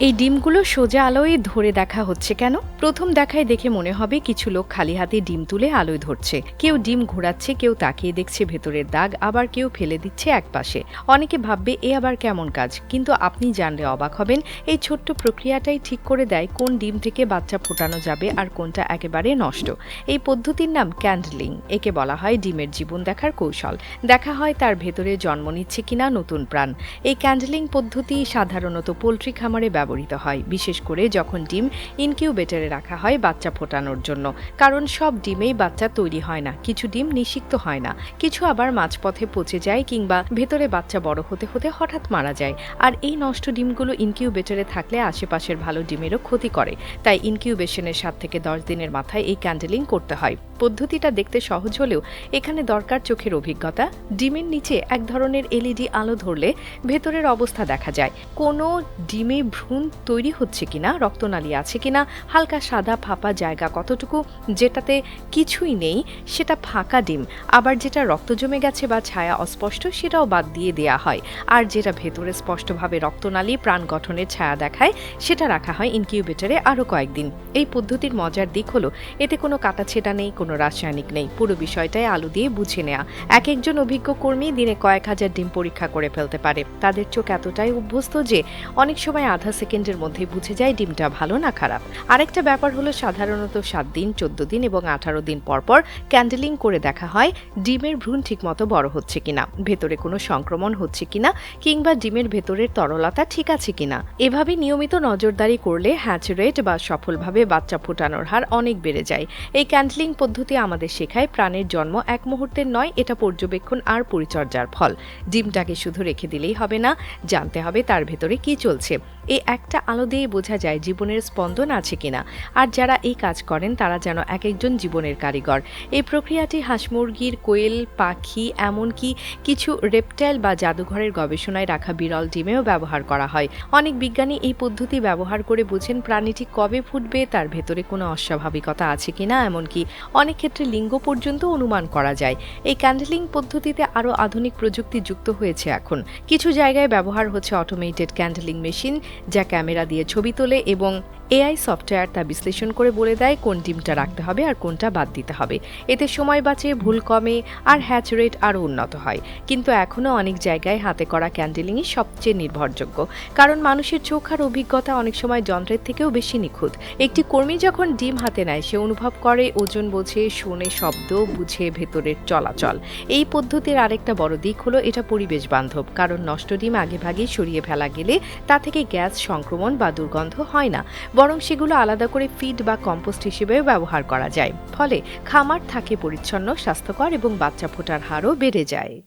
এই ডিমগুলো সোজা আলোয় ধরে দেখা হচ্ছে কেন? প্রথম দেখায় দেখে মনে হবে কিছু লোক খালি হাতে ডিম তুলে আলোয় ধরছে। কেউ ডিম ঘোরাচ্ছে, কেউ তাকিয়ে দেখছে ভেতরের দাগ, আবার কেউ ফেলে দিচ্ছে একপাশে। অনেকে ভাববে, এ আবার কেমন কাজ? কিন্তু আপনি জানলে অবাক হবেন, এই ছোট্ট প্রক্রিয়াটাই ঠিক করে দেয় কোন ডিম থেকে বাচ্চা ফোটানো যাবে আর কোনটা একেবারে নষ্ট। এই পদ্ধতির নাম ক্যান্ডলিং, একে বলা হয় ডিমের জীবন দেখার কৌশল। দেখা হয় তার ভেতরে জন্ম নিচ্ছে কিনা নতুন প্রাণ। এই ক্যান্ডেলিং পদ্ধতি সাধারণত পোলট্রি খামারে ব্যবহৃত হয়, বিশেষ করে যখন ডিম ইনকিউবেটরে রাখা হয় বাচ্চা ফোটানোর জন্য। কারণ সব ডিমেই বাচ্চা তৈরি হয় না, কিছু ডিম নিষিক্ত হয় না। কিছু আবার মাঝপথে পচে যায় কিংবা ভেতরে বাচ্চা বড় হতে হতে হঠাৎ মারা যায়। আর এই নষ্ট ডিমগুলো ইনকিউবেটরে থাকলে আশেপাশের ভালো ডিমেরও ক্ষতি করে। তাই ইনকিউবেশনের সাত থেকে দশ দিনের মাথায় এই ক্যান্ডেলিং করতে হয়। পদ্ধতিটা দেখতে সহজ হলেও এখানে দরকার চোখের অভিজ্ঞতা। ডিমের নিচে এক ধরনের এলইডি আলো ধরলে ভেতরের অবস্থা দেখা যায়। কোনো ডিমে ভ্রূণ তৈরি হচ্ছে কিনা, রক্তনালী আছে কিনা, হালকা সাদা ফাঁপা জায়গা কতটুকু, যেটাতে কিছুই নেই, সেটা ফাঁকা ডিম। আবার যেটা রক্ত জমে গেছে বা ছায়া অস্পষ্ট, সেটাও বাদ দিয়ে দেয়া হয়। আর যেটা ভেতরে স্পষ্টভাবে রক্তনালী, প্রাণ গঠনের ছায়া দেখায়, সেটা রাখা হয় ইনকিউবেটরে আরও কয়েকদিন। এই পদ্ধতির মজার দিক হলো, এতে কোনো কাটাছেটা নেই কোনো রাসায়নিক নেই। পুরো বিষয়টাই আলু দিয়ে বুঝে নেওয়া এক একজন অভিজ্ঞ কর্মী দিনে কয়েক হাজার ডিম পরীক্ষা করে ফেলতে পারে। তাদের চোখ এতটাই অভ্যস্ত যে অনেক সময় আধা সেকেন্ডের মধ্যে বুঝে যায় ডিমটা ভালো না খারাপ। আরেকটা ব্যাপার হলো সাধারণত সাত দিন, চোদ্দ দিন এবং আঠারো দিন পর পর ক্যান্ডেলিং করে দেখা হয় ডিমের ভ্রূণ ঠিকমতো বড় হচ্ছে কিনা, ভেতরে কোনো সংক্রমণ হচ্ছে কিনা কিংবা ডিমের ভেতরের তরলতা ঠিক আছে কিনা। এভাবে নিয়মিত নজরদারি করলে হ্যাচ রেট বা সফলভাবে বাচ্চা ফোটানোর হার অনেক বেড়ে যায়। এই ক্যান্ডেলিং পদ্ধতি আমাদের শেখায়, প্রাণের জন্ম এক মুহূর্তের নয়, এটা পর্যবেক্ষণ আর পরিচর্যার ফল। ডিমটাকে শুধু রেখে দিলেই হবে না, জানতে হবে তার ভেতরে কি চলছে। এই একটা আলো দিয়ে বোঝা যায় জীবনের স্পন্দন আছে কিনা। আর যারা এই কাজ করেন, তারা যেন এক একজন জীবনের কারিগর। এই প্রক্রিয়াটি হাঁস মুরগির, কোয়েল, পাখি, এমনকি কিছু রেপটাইল বা জাদুঘরের গবেষণায় রাখা বিরল ডিমেও ব্যবহার করা হয়। অনেক বিজ্ঞানী এই পদ্ধতি ব্যবহার করে বুঝেন প্রাণীটি কবে ফুটবে, তার ভেতরে কোনো অস্বাভাবিকতা আছে কিনা, এমনকি অনেক ক্ষেত্রে লিঙ্গ পর্যন্ত অনুমান করা যায়। এই ক্যান্ডেলিং পদ্ধতিতে আরও আধুনিক প্রযুক্তি যুক্ত হয়েছে এখন। কিছু জায়গায় ব্যবহার হচ্ছে অটোমেটেড ক্যান্ডেলিং মেশিন যা ক্যামেরা দিয়ে ছবি তোলে এবং এআই সফটওয়্যার তা বিশ্লেষণ করে বলে দেয় কোন ডিমটা রাখতে হবে আর কোনটা বাদ দিতে হবে। এতে সময় বাঁচে, ভুল কমে আর হ্যাচ রেট আরও উন্নত হয়। কিন্তু এখনও অনেক জায়গায় হাতে করা ক্যান্ডেলিংই সবচেয়ে নির্ভরযোগ্য। কারণ মানুষের চোখ আর অভিজ্ঞতা অনেক সময় যন্ত্রের থেকেও বেশি নিখুঁত। একটি কর্মী যখন ডিম হাতে নেয়, সে অনুভব করে, ওজন বোঝে, শোনে, শব্দ বুঝে, ভেতরের চলাচল। এই পদ্ধতির আরেকটা বড় দিক হলো এটা পরিবেশ বান্ধব। কারণ নষ্ট ডিম আগেভাগেই সরিয়ে ফেলা গেলে তা থেকে গ্যাস সংক্রমণ বা দুর্গন্ধ হয় না। বরং সেগুলো আলাদা করে ফিড বা কম্পোস্ট হিসেবেও ব্যবহার করা যায়। ফলে খামার থাকে পরিচ্ছন্ন, স্বাস্থ্যকর এবং বাচ্চা ফোটার হারও বেড়ে যায়।